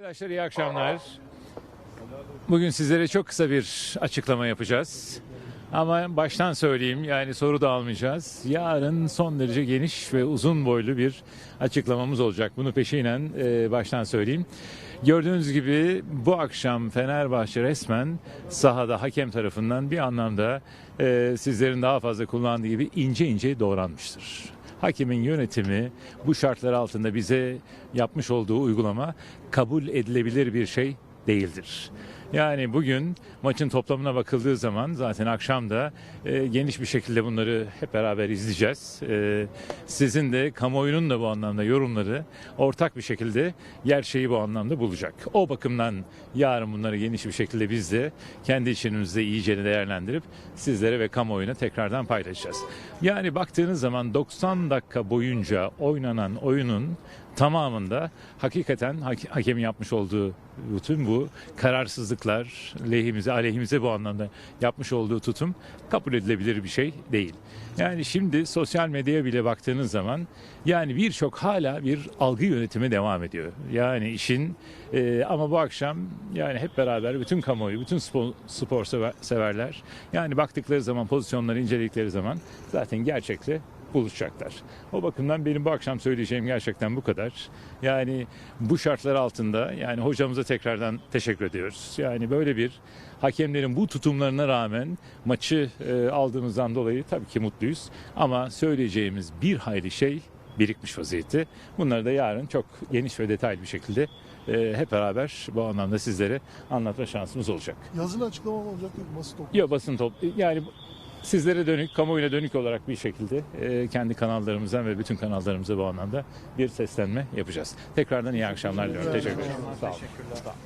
Arkadaşlar iyi akşamlar. Bugün sizlere çok kısa bir açıklama yapacağız. Ama baştan söyleyeyim yani soru da almayacağız. Yarın son derece geniş ve uzun boylu bir açıklamamız olacak. Bunu peşinen e, baştan söyleyeyim. Gördüğünüz gibi bu akşam Fenerbahçe resmen sahada hakem tarafından bir anlamda e, sizlerin daha fazla kullandığı gibi ince ince doğranmıştır hakemin yönetimi bu şartlar altında bize yapmış olduğu uygulama kabul edilebilir bir şey değildir. Yani bugün maçın toplamına bakıldığı zaman zaten akşam da e, geniş bir şekilde bunları hep beraber izleyeceğiz. E, sizin de kamuoyunun da bu anlamda yorumları ortak bir şekilde gerçeği bu anlamda bulacak. O bakımdan yarın bunları geniş bir şekilde biz de kendi içimizde iyice değerlendirip sizlere ve kamuoyuna tekrardan paylaşacağız. Yani baktığınız zaman 90 dakika boyunca oynanan oyunun tamamında hakikaten hake- hakemin yapmış olduğu bütün bu kararsızlıklar lehimize aleyhimize bu anlamda yapmış olduğu tutum kabul edilebilir bir şey değil. Yani şimdi sosyal medyaya bile baktığınız zaman yani birçok hala bir algı yönetimi devam ediyor. Yani işin e, ama bu akşam yani hep beraber bütün kamuoyu, bütün spor, spor sever- severler yani baktıkları zaman pozisyonları inceledikleri zaman zaten gerçekle buluşacaklar. O bakımdan benim bu akşam söyleyeceğim gerçekten bu kadar. Yani bu şartlar altında yani hocamıza tekrardan teşekkür ediyoruz. Yani böyle bir hakemlerin bu tutumlarına rağmen maçı e, aldığımızdan dolayı tabii ki mutluyuz. Ama söyleyeceğimiz bir hayli şey birikmiş vaziyette. Bunları da yarın çok geniş ve detaylı bir şekilde e, hep beraber bu anlamda sizlere anlatma şansımız olacak. Yazılı açıklama mı olacak yok basın toplantısı. Ya basın top yani sizlere dönük, kamuoyuna dönük olarak bir şekilde e, kendi kanallarımızdan ve bütün kanallarımıza bu anlamda bir seslenme yapacağız. Tekrardan iyi akşamlar diliyorum. Teşekkür ederim. Sağ olun.